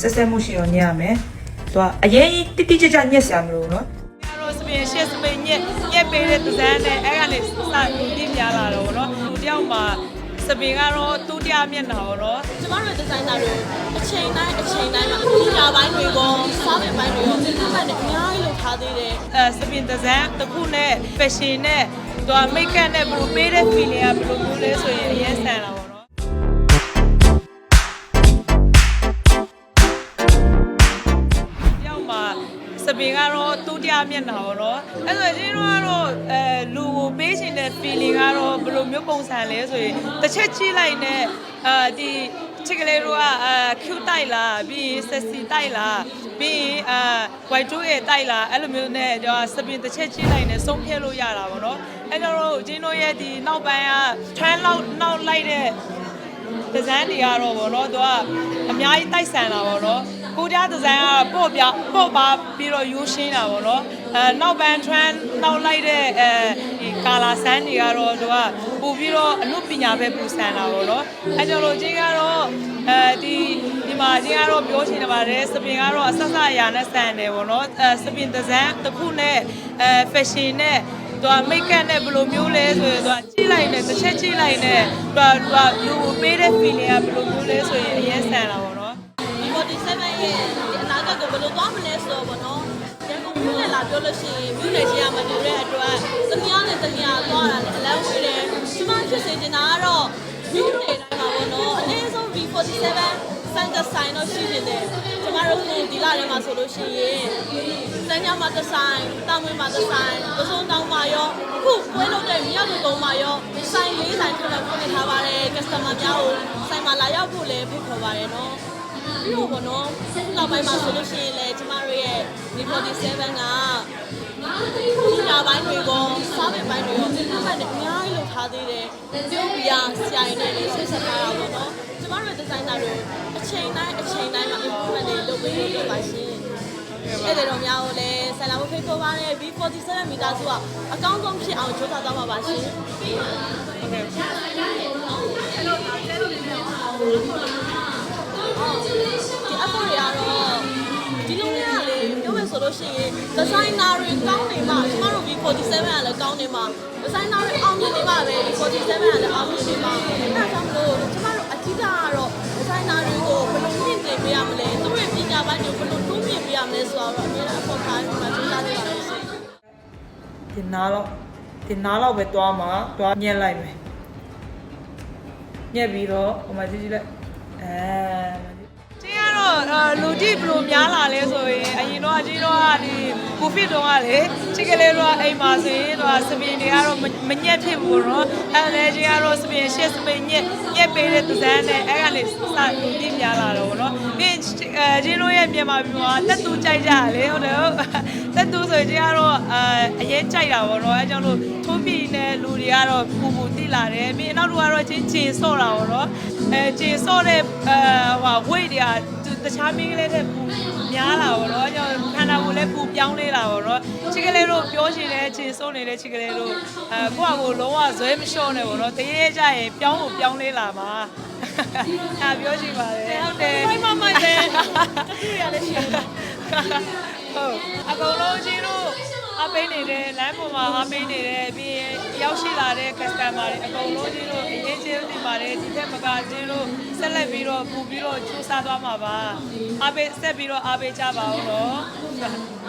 ဆက်ဆက်မှုရှိတော့ညက်ရမယ်သူကအရင်တိတိကျကျညက်စရာမလိုဘူးနော်ကတော့စပင်ရှစ်စပင်ညက်ညက်ပေးတဲ့သဇန်းနဲ့အဲ့ကနေစပြင်းများလာတော့ဗောနော်သူတယောက်မှာစပင်ကတော့တူးတရားမျက်နှာဗောနော်ကျမတို့ဒီဇိုင်နာတွေအချိန်တိုင်းအချိန်တိုင်းမှာပညာပိုင်းတွေရောစားတဲ့ပိုင်းတွေရောဒီဘက်နဲ့အများကြီးလုပ်ထားသေးတယ်အဲစပင်သဇန်းတစ်ခုနဲ့ fashion နဲ့သူက make up နဲ့ဘယ်လိုပေးတဲ့ feeling ကဘယ်လိုမျိုးလဲဆိုရင်အရင်ဆန်လာ ပင်ကတော့တူးတရားမျက်နှာဗောနော်အဲ့ဆိုရင်တို့ကတော့အဲလူကိုပေးချင်တဲ့ feeling ကတော့ဘယ်လိုမျိုးပုံစံလဲဆိုရင်တစ်ချက်ကြည့်လိုက်နဲ့အာဒီချစ်ကလေးတို့ကအာ cute တိုက်လားပြီးရင် sexy တိုက်လားပြီးရင်အာ white 2ရဲ့တိုက်လားအဲ့လိုမျိုးနဲ့ကျွန်တော်စပင်တစ်ချက်ကြည့်လိုက်နဲ့ဆုံးဖြတ်လို့ရတာဗောနော်အဲ့တော့ကျင်းတို့ရဲ့ဒီနောက်ပိုင်းက trend လောက်နောက်လိုက်တဲ့ ဒီဇိုင်းတွေကတော့ဗောနော်သူကအများကြီးတိုက်ဆန်တာဗောနော်ကိုကြားဒီဇိုင်းကပို့ပြပို့ပါပြီးတော့ရိုးရှင်းတာဗောနော်အဲနောက်ဘန် trend နောက်လိုက်တဲ့အဲဒီ color ဆန်းတွေကတော့သူကပို့ပြီးတော့အမှုပညာပဲပူဆန်တာဗောနော်အဲကြောင့်လို့ချင်းကတော့အဲဒီဒီမှာချင်းကတော့ပြောချင်တယ်ပါတယ်စပင်ကတော့အဆက်ဆက်အရာနဲ့ဆန်တယ်ဗောနော်အဲစပင်ဒီဇိုင်းတစ်ခုနဲ့အဲ fashion နဲ့ သူက make up နဲ့ဘယ်လိုမျိုးလဲဆိုရင်သူကကြည့်လိုက်နဲ့တစ်ချက်ကြည့်လိုက်နဲ့သူကသူကလူကိုပေးတဲ့ feeling ကဘယ်လိုမျိုးလဲဆိုရင်အရင်ဆန်တာပေါ့နော်ဒီ47ရဲ့ဒီအနာဂတ်ကိုဘယ်လိုသွားမလဲဆိုတော့ဗောနော်ရန်ကုန်မြို့နယ်လာပြောလို့ရှိရင်မြို့နယ်ချင်းကမတူတဲ့အတွက်သမီးနဲ့သမီးကသွားတာလည်းအလန်းဝေးတယ်ကျမဖြစ်စေချင်တာကတော့မြို့နယ်တိုင်းမှာဗောနော်အနည်းဆုံး V47 ဆိုင်ကဆိုင်တော့ရှိနေတယ်ကျမတို့ကဒီလထဲမှာဆိုလို့ရှိရင်စမ်းချမှာတစ်ဆိုင်တောင်ဝင်မှာတစ်ဆိုင်ပစုံတောင်မှာရော အခုပွဲလုပ်တဲ့မြောက်လူကုန်းမှာရောဆိုင်လေးဆိုင်ထွက်လာဖွင့်ထားပါတယ် customer များကိုဆိုင်မှာလာရောက်ဖို့လည်းဖိတ်ခေါ်ပါတယ်နော်ပြီးတော့ဗောနော်နောက်ပိုင်းမှာဆိုလို့ရှိရင်လည်းကျမတို့ရဲ့ဒီ47ကပညာပိုင်းတွေရောစားတဲ့ပိုင်းတွေရောဒီဘက်နဲ့အများကြီးလုပ်ထားသေးတယ်ပြုံးပြဆရာရင်းနဲ့လည်းဆက်ဆက်ထားတာဗောနော်ကျမတို့ဒီဇိုင်နာတွေအချိန်တိုင်းအချိန်တိုင်းမှာ improvement တွေလုပ်ပေးလို့ပါရှင် အဲ့ဒီတော့များကိုလည်းဆလာမဖိတ်ခေါ်ပါနဲ့ B47 မီတာစုကအကောင်းဆုံးဖြစ်အောင်ကြိုးစားသွားမှာပါရှင်ဟုတ်ကဲ့ဒီအပေါ်တွေကတော့ဒီလိုမျိုးကလေပြောမယ်ဆိုလို့ရှိရင်ဒီဇိုင်နာတွေကောင်းနေမှကျမတို့ V47 ကလည်းကောင်းနေမှဒီဇိုင်နာတွေအောင်မြင်နေမှပဲ V47 ကလည်းအောင်မြင်နေမှအဲဒါကြောင့်မလို့ ရမလဲဆိုတော့အများအားအပေါ်ပိုင်းမှာကြိုးစားနေပါတယ်ရှင်ဒီနားတော့ဒီနားတော့ပဲတွားမှာတွားညက်လိုက်မယ်ညက်ပြီးတော့ဟိုမှာကြည့်ကြည့်လိုက်အဲကျင်းကတော့အာလူကြည့်ဘ ကိုဗစ်တော့ကလေချစ်ကလေးတော့အိမ်မှာဆိုရင်တော့စပင်တွေကတော့မညက်ဖြစ်ဘူးတော့အဲလေကြီးကတော့စပင်ရှစ်စပင်ညက်ညက်ပေးတဲ့သဇန်းနဲ့အဲကလေစပြင်းပြလာတော့ဗောနော်ပြီးအဲကြီးတို့ရဲ့မြန်မာပြည်မှာလက်သူကြိုက်ကြလေဟုတ်တယ်ဟုတ်လက်သူဆိုရင်ကြီးကတော့အဲအရင်ကြိုက်တာဗောနော်အဲကြောင့်လို့ထုံးပြည်နဲ့လူတွေကတော့ပူပူတိလာတယ်ပြီးနောက်တော့ကတော့ချင်းချင်းဆော့တာဗောနော်အဲချင်းဆော့တဲ့အဲဟိုဝိတ်တွေကတခြားမင်းကလေးတွေပူများလာဗောနော်အဲကြောင့် လည်းပူပြောင်းလေးလာဗောနော်ချစ်ကလေးတို့ပြောရှင်တဲ့ချင်ဆော့နေတဲ့ချစ်ကလေးတို့အဲကိုယ့်အကိုလုံးဝဇွဲမလျှော့နဲ့ဗောနော်တရေကြရင်ပြောင်းကိုပြောင်းလေးလာမှာအဲပြောရှင်ပါတယ်ဟုတ်တယ်မိုင်းမမိုင်းပဲတူရလည်းရှိတယ်ဟုတ်အကုန်လုံးချင်းတို့အပိနေတယ်လမ်းပေါ်မှာအပိနေတယ်ပြီးရင်ရောက်ရှိလာတဲ့ customer တွေအကုန်လုံးချင်းတို့အရင် ချင်းတင်ပါတယ်ဒီထက်မကချင်းတို့ဆက်လက်ပြီးတော့ပူပြီးတော့စူးစမ်းသွားမှာပါအပိဆက်ပြီးတော့အပိကြပါဦးတော့